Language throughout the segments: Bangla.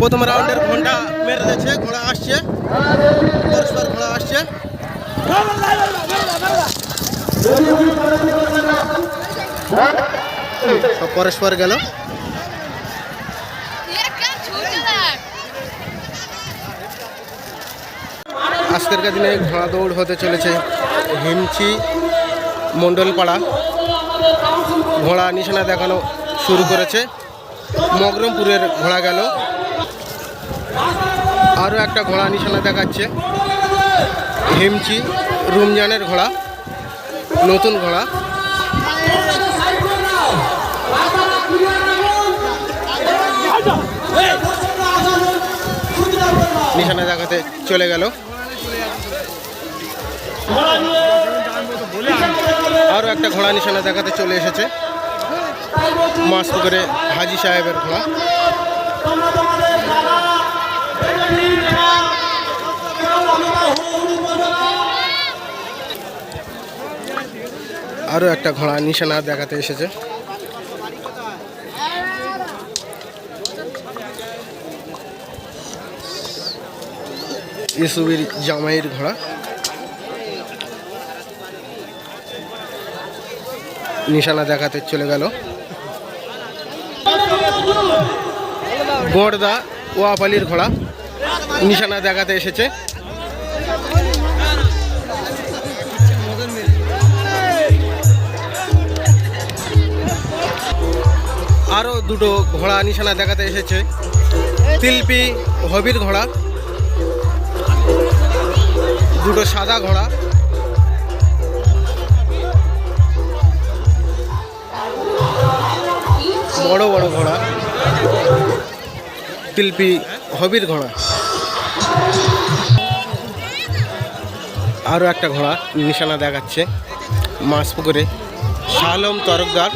প্রথম রাউন্ডের ঘণ্টা মেরে দিয়েছে, ঘোড়া আসছে। পরস্পর ঘোড়া আসছে। পরস্পর গেল। আজকেরকার দিনে ঘোড়া দৌড় হতে চলেছে হিমচি মণ্ডলপাড়া। ঘোড়া নিশানা দেখানো শুরু করেছে। মগরমপুরের ঘোড়া গেল। আরও একটা ঘোড়া নিশানা দেখাচ্ছে। হিমচি রুমজানের ঘোড়া। নতুন ঘোড়া। নিশানা দেখাতে চলে গেল। আরও একটা ঘোড়া নিশানা দেখাতে চলে এসেছে। মাস্ক করে হাজি সাহেবের ঘোড়া। আরও একটা ঘোড়া নিশানা দেখাতে এসেছে। ইসুবির জামাইয়ের ঘোড়া। নিশানা দেখাতে চলে গেল। গোড়দা ওয়াপালির ঘোড়া নিশানা দেখাতে এসেছে। আরও দুটো ঘোড়া নিশানা দেখাতে এসেছে। তিলপি, হবির ঘোড়া, দুটো সাদা ঘোড়া। বড় বড় ঘোড়া। তিলপি, হবির ঘোড়া। আরও একটা ঘোড়া নিশানা দেখাচ্ছে মাছ পুকুরে। শালম তরফদার।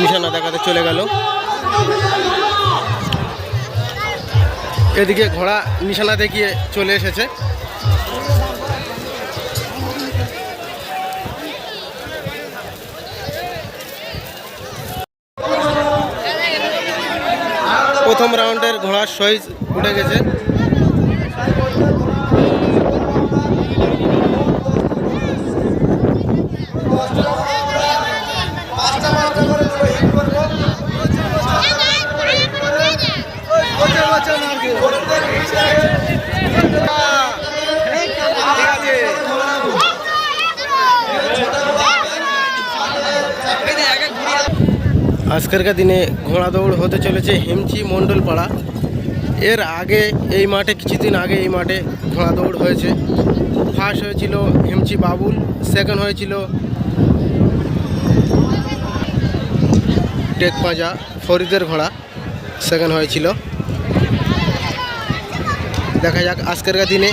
নিশানা দেখাতে চলে গেল। এদিকে ঘোড়া নিশানা দেখিয়ে চলে এসেছে। প্রথম রাউন্ডের ঘোড়ার সইজ উঠে গেছে। আজকেরকার দিনে ঘোড়া দৌড় হতে চলেছে হেমচি মণ্ডলপাড়া এর আগে এই মাঠে, কিছুদিন আগে এই মাঠে ঘোড়া দৌড় হয়েছে। ফার্স্ট হয়েছিল হেমচি বাবুল, সেকেন্ড হয়েছিল টেক পাঁজা, ফরিদের ঘোড়া, সেকেন্ড হয়েছিল। দেখা যাক আজকেরকার দিনে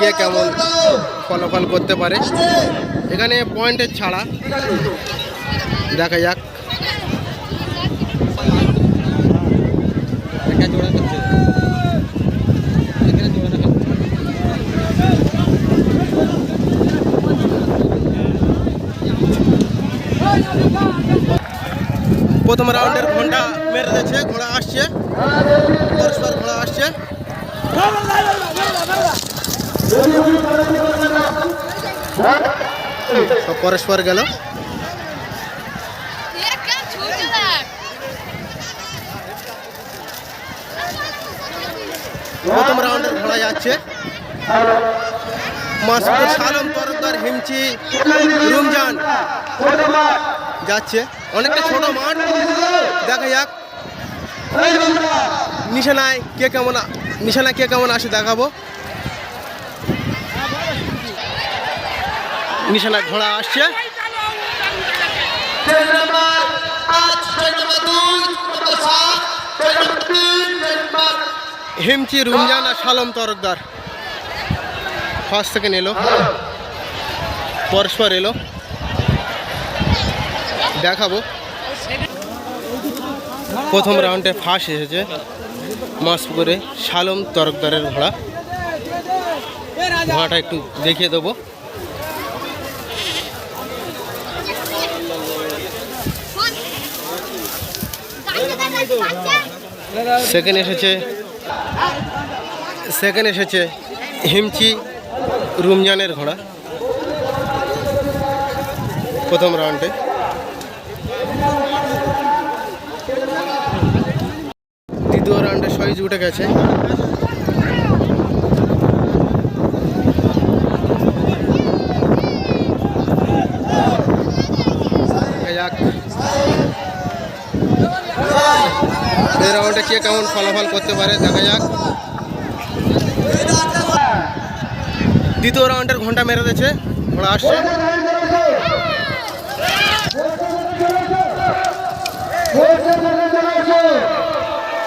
কে কেমন ফলাফল করতে পারে। এখানে পয়েন্টের ছাড়া। দেখা যাক। প্রথম রাউন্ডের ঘণ্টা মেরে দিয়েছে, ঘোড়া আসছে। পরস্পর ঘোড়া আসছে। সব পরস্পর গেল। প্রথম রাউন্ডের ঘোড়া যাচ্ছে। মাসুদ সালম তরদার হিমচি, রুমজান যাচ্ছে। অনেকটা ছোট মাঠ। দেখা যাক। নিশানায় কে কেমন নিশানায় কে কেমন আসে দেখাবো। নিশানায় ঘোড়া আসছে। হিমচি রুমজান আর সালম তরফদার। ফার্স্ট থেকে এলো পরস্পর এলো। দেখাবো। প্রথম রাউন্ডে ফার্স্ট এসেছে মাসপুকুরে শালম তরফদারের ঘোড়া। ঘোড়াটা একটু দেখিয়ে দেবো। সেকেন্ড এসেছে সেকেন্ড এসেছে হিমচি রুমজানের ঘোড়া। প্রথম রাউন্ডে দ্বিতীয় সইজ উঠে গেছে। রাউন্ডে কে কেমন ফলাফল করতে পারে, দেখা যাক। দ্বিতীয় রাউন্ডের ঘণ্টা মেরে দিয়েছে। ঘোড়া আসছে।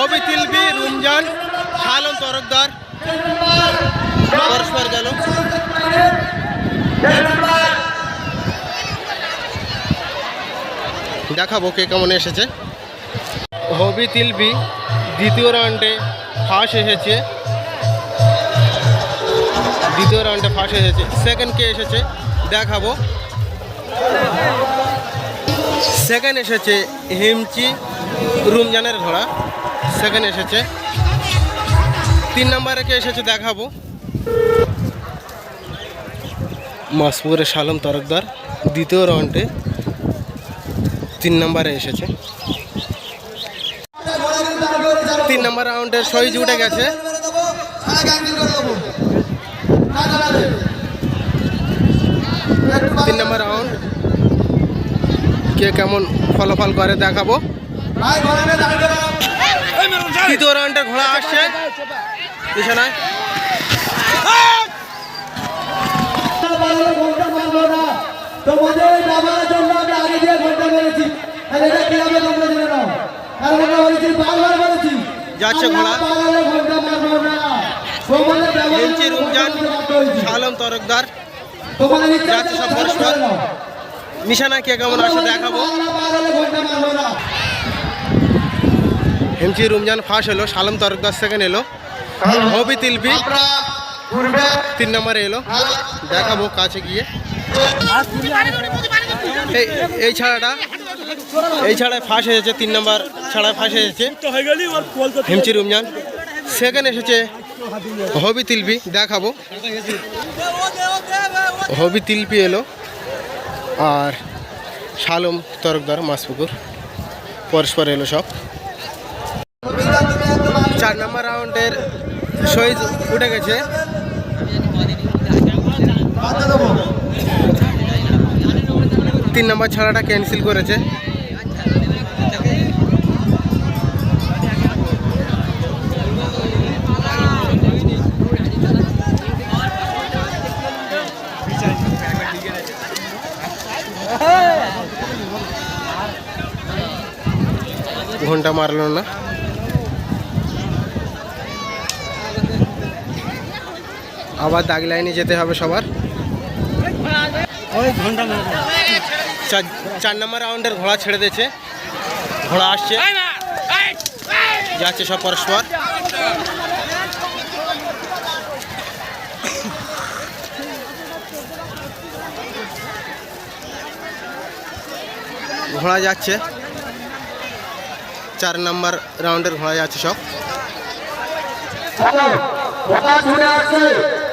হবি তিলবি, রমজান, শালম তরকদার পরস্পর গেল। দেখাবো কে কেমন এসেছে। হবি তিলবি, দ্বিতীয় রাউন্ডে ফার্স্ট এসেছে। দ্বিতীয় রাউন্ডে ফার্স্ট এসেছে। সেকেন্ড কে এসেছে, দেখাবো। সেকেন্ড এসেছে হিমচি, রুমজানের ঘোড়া। সেকেন্ড এসেছে। তিন নম্বরে কে এসেছে দেখাবো। মাসপুরের শালম তরকদার দ্বিতীয় রাউন্ডে তিন নম্বরে এসেছে। তিন নম্বর রাউন্ডের সইজ উঠে গেছে। তিন নম্বর রাউন্ড কে কেমন ফলাফল করে দেখাবো। তৃতীয় রাউন্ডে ঘোড়া আসছে পিছনায় তোমাদের বাবার জন্য আমি আগে দিয়ে ঘণ্টা মেরেছি আর এটা কীভাবে তোমরা জেনে নাও কারণ আমরা বলেছি বারবার বলেছি যাচ্ছে ঘোড়া। পালালে ঘণ্টা মারবো না তোমাদের ব্যবহার হিমচি শালম তরকদার। তোমাদের যাচ্ছে সব পরস্পর। নিশানা কে কেমন আসে দেখাবো। ঘণ্টা মারবো না হিমচি রমজান ফার্স্ট এলো শালম তরকদার সেকেন্ড এলো। হবি তিলবি তিন নম্বরে এলো। দেখাবো কাছে গিয়ে। এই ছাড়াটা, এই ছাড়ায় ফার্স্ট এসেছে, তিন নম্বর ছাড়ায় ফার্স্ট এসেছে। হিমচি রমজান। সেকেন্ড এসেছে হবি তিলবি দেখাবো। হবি তিলবি এলো, আর শালম তরকদার মাসপুকুর, পরস্পর এলো সব। চার নম্বর রাউন্ডের সইজ উঠে গেছে। তিন নম্বর ছাড়াটা ক্যান্সেল করেছে। ঘণ্টা মারলো না। আবার দাগ লাইনে যেতে হবে সবার। চার চার নম্বর রাউন্ডের ঘোড়া ছেড়ে দিয়েছে। ঘোড়া আসছে। যাচ্ছে সব পরস্পর। ঘোড়া যাচ্ছে। চার নম্বর রাউন্ডের ঘোড়া যাচ্ছে সব।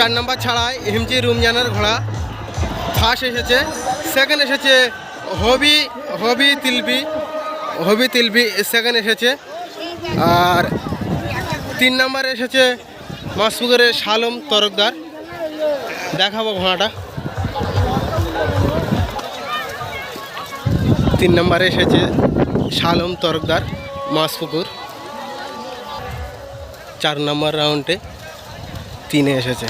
চার নম্বর ছাড়াই হিমচি রমজানের ঘোড়া। ফার্স্ট এসেছে, সেকেন্ড এসেছে হবি হবি তিলবি হবি তিলবি সেকেন্ড এসেছে। আর তিন নম্বরে এসেছে মাসপুকুরের শালম তরকদার। দেখাবো ঘোড়াটা। তিন নম্বরে এসেছে শালম তরকদার মাসপুকুর চার নম্বর রাউন্ডে তিনে এসেছে।